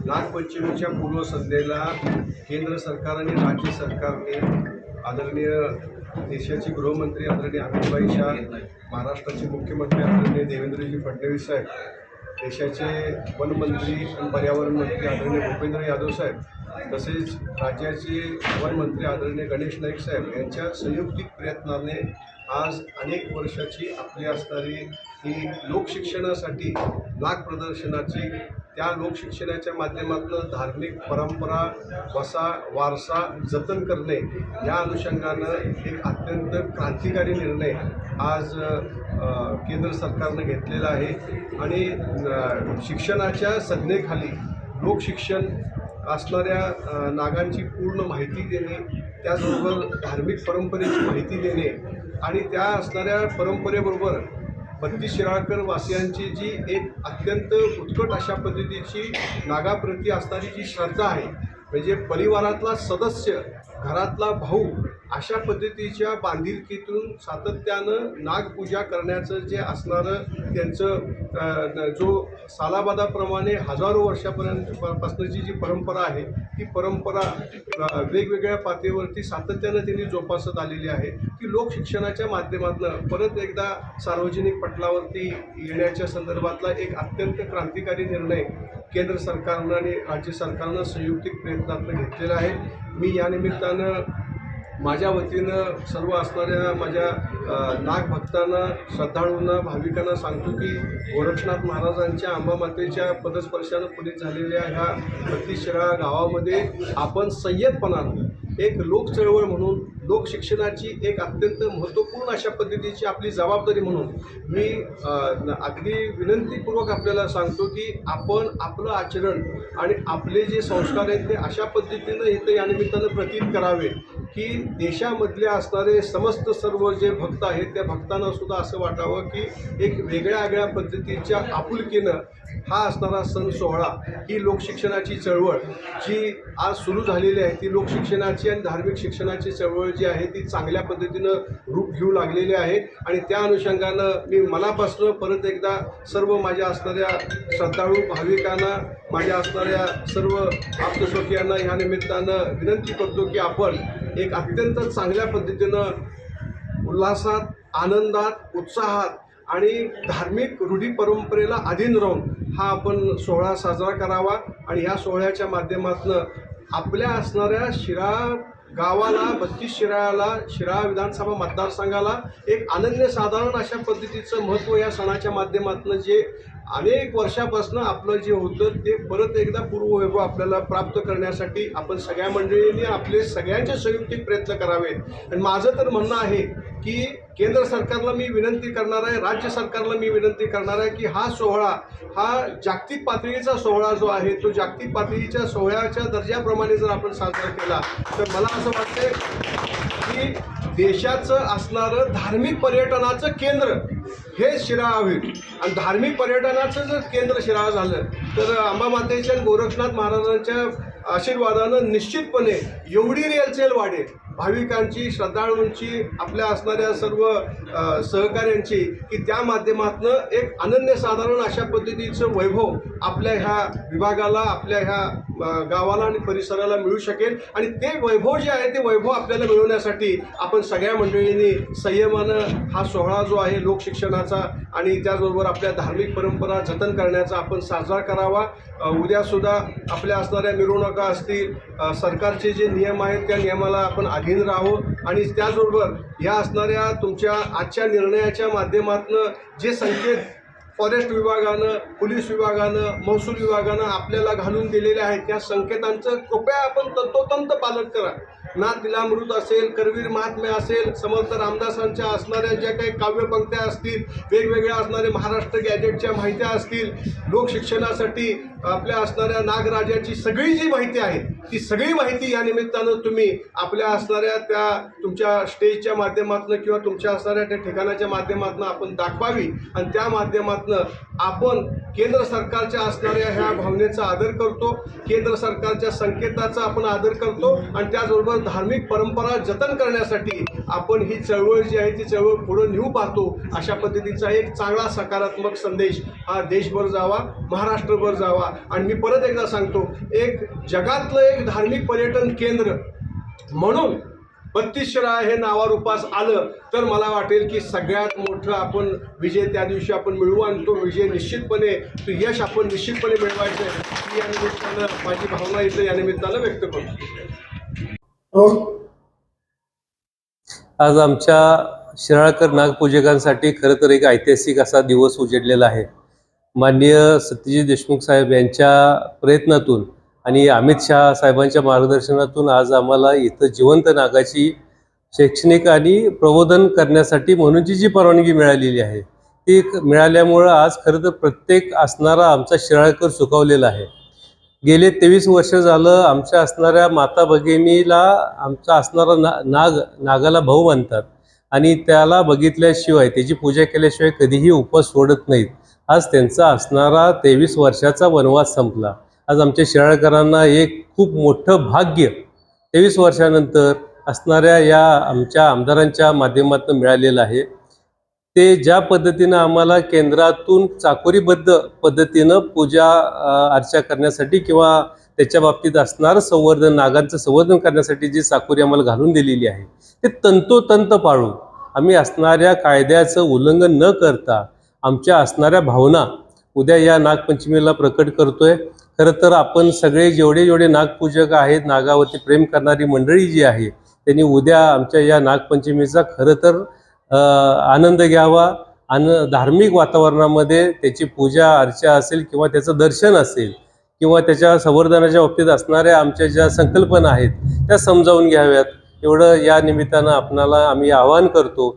नागपंचमीच्या पूर्वसंध्येला केंद्र सरकार आणि राज्य सरकारने आदरणीय देशाचे गृहमंत्री आदरणीय अमितभाई शाह महाराष्ट्राचे मुख्यमंत्री आदरणीय देवेंद्रजी फडणवीस साहेब देशाचे वनमंत्री आणि पर्यावरण मंत्री आदरणीय भूपेंद्र यादव साहेब तसेच राज्याचे वनमंत्री आदरणीय गणेश नाईक साहेब यांच्या संयुक्तिक प्रयत्नाने आज अनेक वर्षाची आपली असणारी ही लोकशिक्षणासाठी नाग प्रदर्शनाची त्या लोकशिक्षणाच्या माध्यमातून धार्मिक परंपरा वसा वारसा जतन करणे या अनुषंगानं एक अत्यंत क्रांतिकारी निर्णय आज केंद्र सरकारनं घेतलेला आहे. आणि शिक्षणाच्या संज्ञेखाली लोकशिक्षण असणाऱ्या नागांची पूर्ण माहिती देणे त्याचबरोबर धार्मिक परंपरेची माहिती देणे आणि त्या असणाऱ्या परंपरेबरोबर बत्तीस शिराळकर वासियांची जी एक अत्यंत उत्कट अशा पद्धतीची नागाप्रती असणारी जी श्रद्धा आहे म्हणजे परिवारातला सदस्य घरातला भाऊ अशा पद्धतीच्या बांधिलकीतून सातत्यानं नागपूजा करण्याचं जे असणारं त्यांचं जो सालाबादाप्रमाणे हजारो वर्षापर्यंत प- जी परंपरा आहे ती परंपरा वेगवेगळ्या पातळीवरती सातत्यानं त्यांनी जोपासत आलेली आहे. ती लोकशिक्षणाच्या माध्यमातून परत एकदा सार्वजनिक पटलावरती येण्याच्या संदर्भातला एक अत्यंत क्रांतिकारी निर्णय केंद्र सरकारनं आणि राज्य सरकारनं संयुक्तिक प्रयत्नातनं घेतलेला आहे. मी या निमित्तानं माझ्या वतीनं सर्व असणाऱ्या माझ्या नागभक्तांना श्रद्धाळूंना भाविकांना सांगतो की गोरक्षनाथ महाराजांच्या आंबामातेच्या पदस्पर्शानं पुनीत झालेल्या ह्या बत्तीस गावामध्ये आपण संयतपणानं एक लोकचळवळ म्हणून लोकशिक्षणाची एक अत्यंत महत्त्वपूर्ण अशा पद्धतीची आपली जबाबदारी म्हणून मी अगदी विनंतीपूर्वक आपल्याला सांगतो की आपण आपलं आचरण आणि आपले जे संस्कार आहेत ते अशा पद्धतीनं इथं या निमित्तानं प्रतीत करावे. की देशामधले असणारे समस्त सर्व जे भक्त आहेत त्या भक्तांना सुद्धा असं वाटावं की एक वेगळ्या वेगळ्या पद्धतीच्या आपुलकीनं हा असणारा सण सोहळा ही लोकशिक्षणाची चळवळ जी आज सुरू झालेली आहे ती लोकशिक्षणाची आणि धार्मिक शिक्षणाची चळवळ जी आहे ती चांगल्या पद्धतीनं रूप घेऊ लागलेली आहे. आणि त्या अनुषंगानं मी मनापासून परत एकदा सर्व माझ्या असणाऱ्या श्रद्धाळू भाविकांना माझ्या असणाऱ्या सर्व आप्तस्वकीयांना ह्या निमित्तानं विनंती करतो की आपण एक अत्यंत चांगल्या पद्धतीनं उल्हासात आनंदात उत्साहात आणि धार्मिक रूढी परंपरेला अधीन राहून हा आपण सोहळा साजरा करावा आणि ह्या सोहळ्याच्या माध्यमातून आपल्या असणाऱ्या शिरा गावाला बत्तीस शिराळाला शिराळा विधानसभा मतदारसंघाला एक अनन्यसाधारण अशा पद्धतीचं महत्त्व या सणाच्या माध्यमातून जे अनेक वर्षापासून आपलं जे होतं ते परत एकदा पूर्ववैभव आपल्याला प्राप्त करण्यासाठी आपण सगळ्या मंडळींनी आपले सगळ्यांचे संयुक्तिक प्रयत्न करावेत. आणि माझं तर म्हणणं आहे की केंद्र सरकारला मी विनंती करणार आहे राज्य सरकारला मी विनंती करणार आहे की हा सोहळा हा जागतिक पातळीचा सोहळा जो आहे तो जागतिक पातळीच्या सोहळ्याच्या दर्जाप्रमाणे जर आपण साजरा केला तर मला असं वाटतंय की देशाचं असणारं धार्मिक पर्यटनाचं केंद्र हे शिराळा होईल. आणि धार्मिक पर्यटन शिराचं जर केंद्र शिराळा झालं तर अंबामातेच्या आणि गोरक्षनाथ महाराजांच्या आशीर्वादानं निश्चितपणे एवढी रेलचेल वाढेल. भाविकांची श्रद्धाळूंची आपल्या असणाऱ्या सर्व सहकाऱ्यांची की त्या माध्यमातनं एक अनन्यसाधारण अशा पद्धतीचं वैभव आपल्या ह्या विभागाला आपल्या ह्या गावाला आणि परिसराला मिळू शकेल. आणि ते वैभव जे आहे ते वैभव आपल्याला मिळवण्यासाठी आपण सगळ्या मंडळींनी संयमानं हा सोहळा जो आहे लोकशिक्षणाचा आणि त्याचबरोबर आपल्या धार्मिक परंपरा जतन करण्याचा आपण साजरा करावा. उद्यासुद्धा आपल्या असणाऱ्या मिरवणुका असतील सरकारचे जे नियम आहेत त्या नियमाला आपण अधीन राहू. आणि त्याचबरोबर या असणाऱ्या तुमच्या आजच्या निर्णयाच्या माध्यमातून जे संकेत फॉरेस्ट विभागानं पोलीस विभागानं महसूल विभागानं आपल्याला घालून दिलेल्या आहेत. त्या संकेतांचं कृपया आपण तंतोतंत पालन करा. ना तिलामृत असेल करवीर महात्म्य असेल समर्थ रामदासांच्या असणाऱ्या ज्या काही काव्यपंक्त्या असतील वेगवेगळ्या असणारे महाराष्ट्र गॅजेटच्या माहित्या असतील लोकशिक्षणासाठी आपल्या असणाऱ्या नागराजाची सगळी जी माहिती आहे ती सगळी माहिती या निमित्तानं तुम्ही आपल्या असणाऱ्या त्या तुमच्या स्टेजच्या माध्यमातून किंवा तुमच्या असणाऱ्या त्या ठिकाणाच्या माध्यमातून आपण दाखवावी. आणि त्या माध्यमातून आपण केंद्र सरकारच्या असणाऱ्या ह्या भावनेचा आदर करतो केंद्र सरकारच्या संकेताचा आपण आदर करतो आणि त्याचबरोबर धार्मिक परंपरा जतन करण्यासाठी आपण ही चळवळ जी आहे ती चळवळ पुढं नेऊ पाहतो. अशा पद्धतीचा एक चांगला सकारात्मक संदेश हा देशभर जावा महाराष्ट्रभर जावा. आणि मी परत एकदा सांगतो एक जगातलं एक धार्मिक पर्यटन केंद्र म्हणून बत्तीस हे नावारूपास आलं तर मला वाटेल की सगळ्यात मोठं आपण विजय त्या दिवशी आपण मिळवू आणि तो विजय निश्चितपणे तो यश आपण निश्चितपणे मिळवायचं आहे. या निमित्तानं माझी भावना इथं या निमित्तानं व्यक्त करतो. हो. आज आमच्या शिराळकर नागपूजकांसाठी खरं तर एक ऐतिहासिक असा दिवस उजेडलेला आहे. माननीय सत्यजित देशमुख साहेब यांच्या प्रयत्नातून आणि अमित शहा साहेबांच्या मार्गदर्शनातून आज आम्हाला इथं जिवंत नागाची शैक्षणिक आणि प्रबोधन करण्यासाठी म्हणूनची जी परवानगी मिळालेली आहे ती मिळाल्यामुळं आज खरं तर प्रत्येक असणारा आमचा शिराळकर सुखावलेला आहे. गेले तेवीस वर्ष झालं आमच्या असणाऱ्या माता भगिनीला आमचा असणारा ना नाग नागाला भाऊ मानतात आणि त्याला बघितल्याशिवाय त्याची पूजा केल्याशिवाय कधीही उपवास सोडत नाहीत. आज त्यांचा असणारा तेवीस वर्षाचा वनवास संपला. आज आमच्या शिराळकरांना एक खूप मोठं भाग्य. तेवीस वर्षानंतर असणाऱ्या या आमच्या आमदारांच्या माध्यमातून मिळालेलं आहे. ते ज्या पद्धतीनं आम्हाला केंद्रातून चाकोरीबद्ध पद्धतीनं पूजा अर्चा करण्यासाठी किंवा त्याच्या बाबतीत असणारं संवर्धन नागांचं संवर्धन करण्यासाठी जी चाकोरी आम्हाला घालून दिलेली आहे ते तंतोतंत पाळून आम्ही असणाऱ्या कायद्याचं उल्लंघन न करता आमच्या असणाऱ्या भावना उद्या या नागपंचमीला प्रकट करतोय. खरं तर आपण सगळे जेवढे जेवढे नागपूजक आहेत नागावरती प्रेम करणारी मंडळी जी आहे त्यांनी उद्या आमच्या या नागपंचमीचा खरं तर आनंद घ्यावा आणि धार्मिक वातावरणामध्ये त्याची पूजा अर्चा असेल किंवा त्याचं दर्शन असेल किंवा त्याच्या संवर्धनाच्या बाबतीत असणाऱ्या आमच्या ज्या संकल्पना आहेत त्या समजावून घ्याव्यात. एवढं या निमित्तानं आपणाला आम्ही आवाहन करतो.